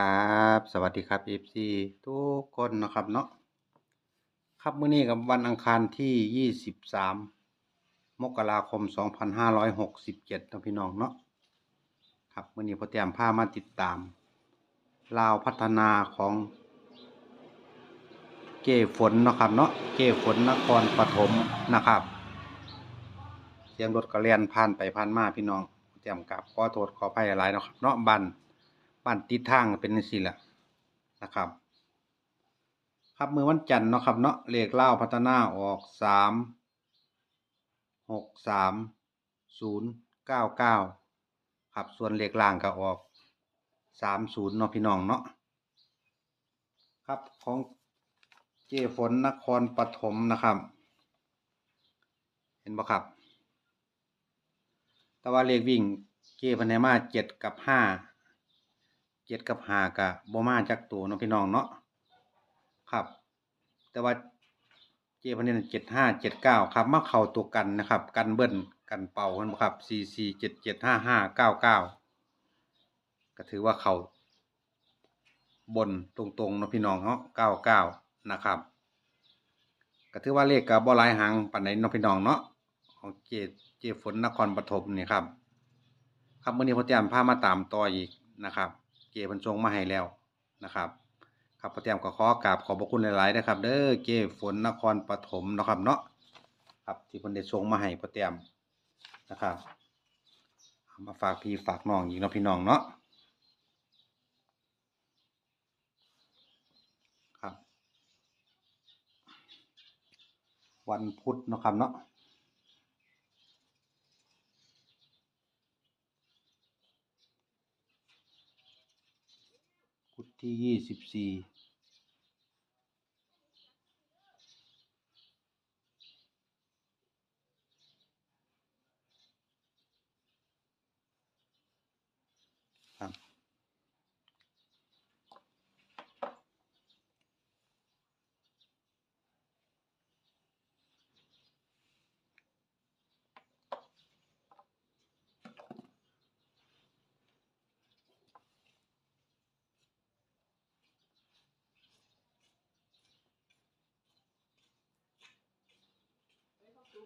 ครับ สวัสดีครับ FC ทุกคนนะครับเนาะครับมื้อนี้กับวันอังคารที่ 23 มกราคม 2567นาะพี่น้องเนาะครับมื้อนี้พอเตรียมพามาติดตามลาวพัฒนาของเก้ฝนนะครับเนาะเก้ฝนนครปฐมนะครับ เสียงรถก็เลียนผ่านไปผ่านมาพี่น้องเตรียมกราบขอโทษขออภัยหลายนะครับเนาะบัน บ้านติดทางเป็นจังซี่แหละนะครับ ครับมือวันจันทร์เนาะครับเนาะเลขเล่าพัฒนาออกสามหกสามศูนย์เก้าเก้าครับส่วนเลขล่างก็ออกสามศูนย์เนาะพี่น้องเนาะครับของเจฝนนครปฐมนะครับ เห็นบ่ครับ แต่ว่าเลขวิ่งเจพันธมาเจ็ดกับห้า เจ็ดกับหากะบ่มาจากตัวเนาะพี่น้องเนาะครับ แต่ว่าเจพันธุ์เจ็ดห้าเจ็ดเก้าครับมาเข้าตัวกันนะครับ กันเบิ้ลกันเป่ากันครับสี่สี่เจ็ดเจ็ดห้าห้าเก้าเก้าก็ถือว่าเข้าบนตรงๆเนาะพี่น้องเนาะเก้าเก้านะครับก็ถือว่าเลขกับบ่หลายหางปานใดเนาะพี่น้องเนาะของเจเจฝนนครปฐมนี่ครับ ครับเมื้อนี้พอเตรียมพามาตามต่ออีกนะครับ เกเพิ่นส่งมาให้แล้วนะครับ ครับพอเตรียมก็ขอกราบขอบพระคุณหลายๆนะครับ เด้อเกฝนนครปฐมนะครับเนาะครับที่พิ่นได้ส่งมาให้พอเตรียมนะครับมาฝากพี่ฝากน้องอีกเนาะพี่น้องเนาะครับ วันพุธนะครับเนาะ พุธ ที่ยี่สิบสี่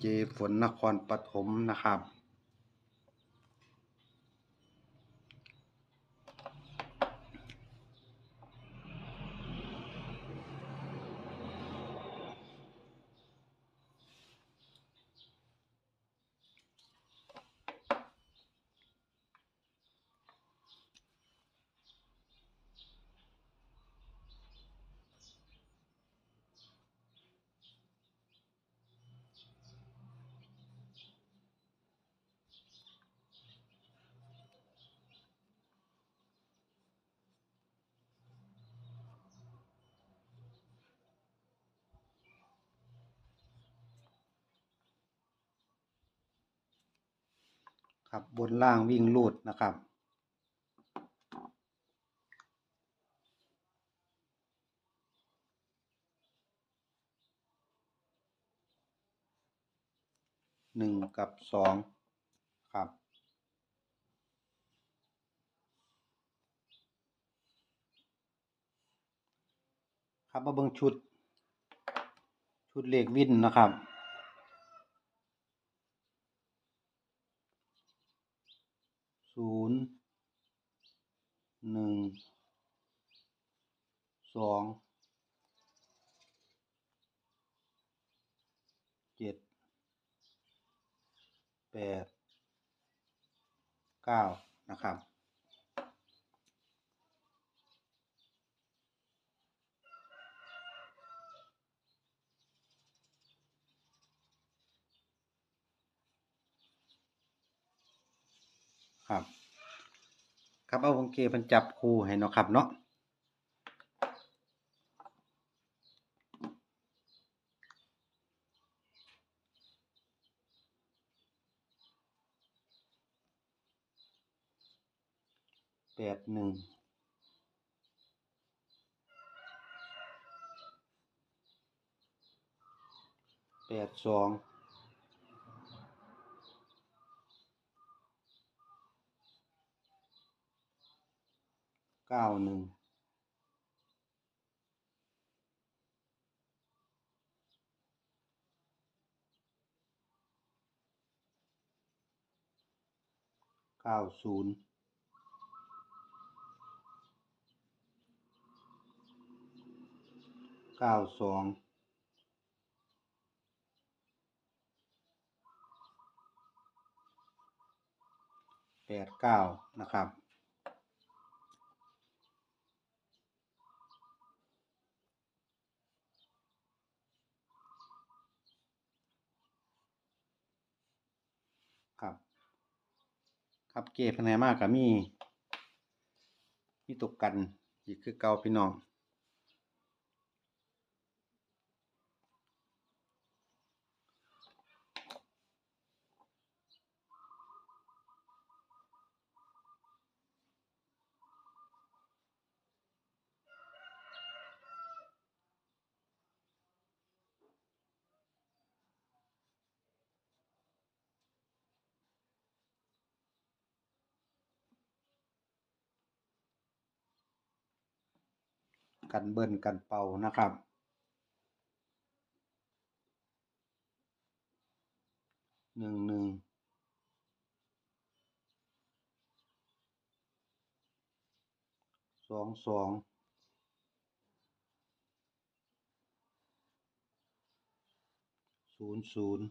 เจฝนนครปฐมนะครับ ครับบนล่างวิ่งลูดนะครับ หนึ่งกับสองครับครับมาเบิ่งชุด ชุดเลขวินนะครับ ศูนย์หนึ่งสองเจ็ดแปดเก้านะครับ ค ครับ ครับเอาของเกเพิ่นจับคู่ให้เนาะครับเนาะแปดหนึ่งแปดสองเก้า หนึ่งเก้าศูนย์เก้าสองแปดเก้านะครับครับ ครับเกภายในมากกับมีมีตกกันอีกคือเก่าพี่น้อง กันเบิ้ลกันเป่านะครับ หนึ่งหนึ่งสองสองศูนย์ศูนย์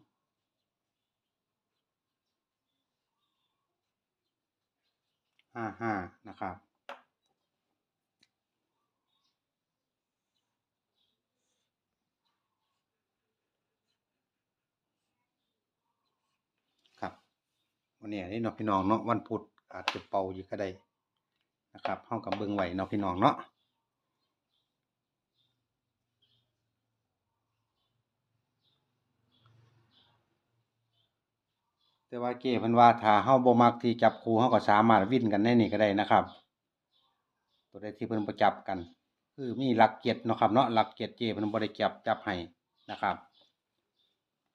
ห้าห้านะครับครับ วันนี้นี่เนาะพี่น้องเนาะวันพุธอาจจะเป่าอยู่ก็ได้นะครับเฮากับเบิ่งไหวเนาะพี่น้องเนาะแต่ว่าเกพิ่นว่าถ้าเฮาบ่มักที่จับคู่เฮาก็สามารถวิ่นกันในนี่ก็ได้นะครับ ตัวใดที่เพิ่นบ่จับกัน คือมีหลักเกจ็ดเนะครับเนาะหลักเจ็ดเก้เพิ่นบ่ได้จับจับให้นะครับ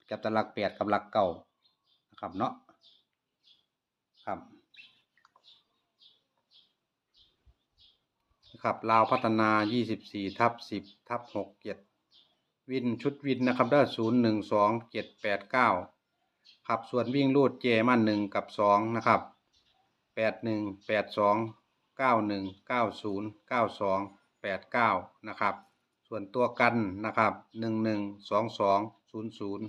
จับแต่หลักแปดกับหลักเก้านะครับเนาะ ครับ ครับลาวพัฒนา24ทับ10ทับ67วินชุดวินนะครับได้0 1 2 7 8 9ครับส่วนวิ่งรูดเจมัน1กับ2นะครับ81 82 91 90 92 89นะครับ ส่วนตัวกันนะครับ11 22 00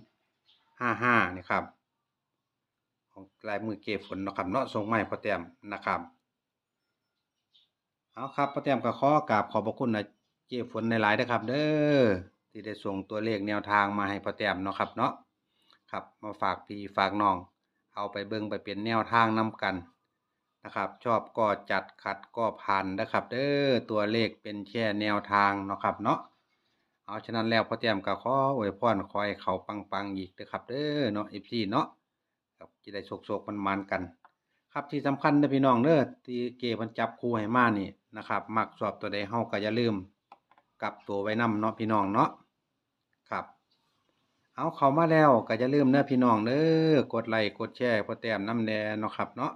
55นี่ครับ ของลายมือเก็บฝนนะครับเนาะทรงไม้พอแต้มนะครับเอาครับพ่อแต้มก็ขอกราบขอบพระคุณนะเจ้ฝนในหลายนะครับ เด้อที่ได้ส่งตัวเลขแนวทางมาให้พ่อแต้มเนาะครับเนาะครับมาฝากพี่ฝากน้อง เอาไปเบิ่งไปเป็นแนวทางนํกันนะครับ ชอบก็จัดขัดก็ผ่านนะครับ เด้อตัวเลขเป็นแค่แนวทางเนาะครับเนาะเอาฉะนั้นแล้วพ่อแต้มก็ขออวยพรขอให้เขาปังๆอีกนะครับ เด้อเนาะ FC เนาะ ครับจะได้โชคๆมันๆกัน ครับที่สำคัญนะพี่น้องเด้อที่เกมันจับคู่ให้มานี่นะครับ มักสอบตัวใดเฮาก็อย่าลืมกลับตัวไว้นํเนาะพี่น้องเนาะครับ เอาเขามาแล้วก็อย่าลืมเด้อพี่น้องเด้อกดไลค์กดแชร์พ่อแต้มน้ำแดงเนาะครับเนาะ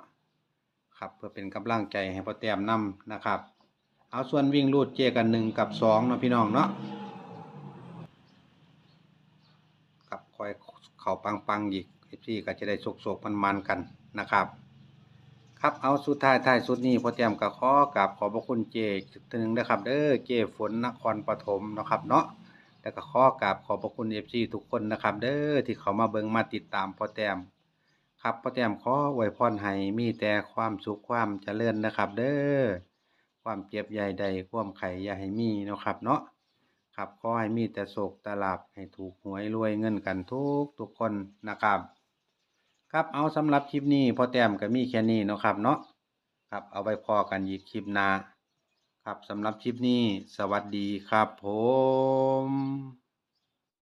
ครับเพื่อเป็นกำลังใจให้พ่อแต้มนํนะครับ เอาส่วนวิ่งรูดเจกันหนึ่งกับสองเนาะพี่น้องเนาะครับคอยเข่าปังๆอีก พี่ก็จะได้โศกๆมันๆกันนะครับ ครับเอาสุดท้ายท้ายสุดนี้พอเตรียมกับขอกราบขอบพระคุณเจอีกทีหนึงนะครับเด้อเจฝนนครปฐมนะครับเนาะแล้วก็ขอกราบขอบพระคุณเอฟซีทุกคนนะครับ เด้อที่เขามาเบิ่งมาติดตามพอแต้มครับพอแต้มขออวยพรให้มีแต่ความสุขความเจริญนะครับ เด้อความเจ็บใหญ่ใดความไข่อย่าให้มีนะครับ เนาะครับขอให้มีแต่โศกตลาบให้ถูกหวยรวยเงินกันทุกทุกคนนะครับ ครับเอาสำหรับคลิปนี้พอแต้มก็มีแค่นี้เนาะครับเนาะครับเอาไว้พอกันอีกคลิปหน้าครับสำหรับคลิปนี้ สวัสดีครับผม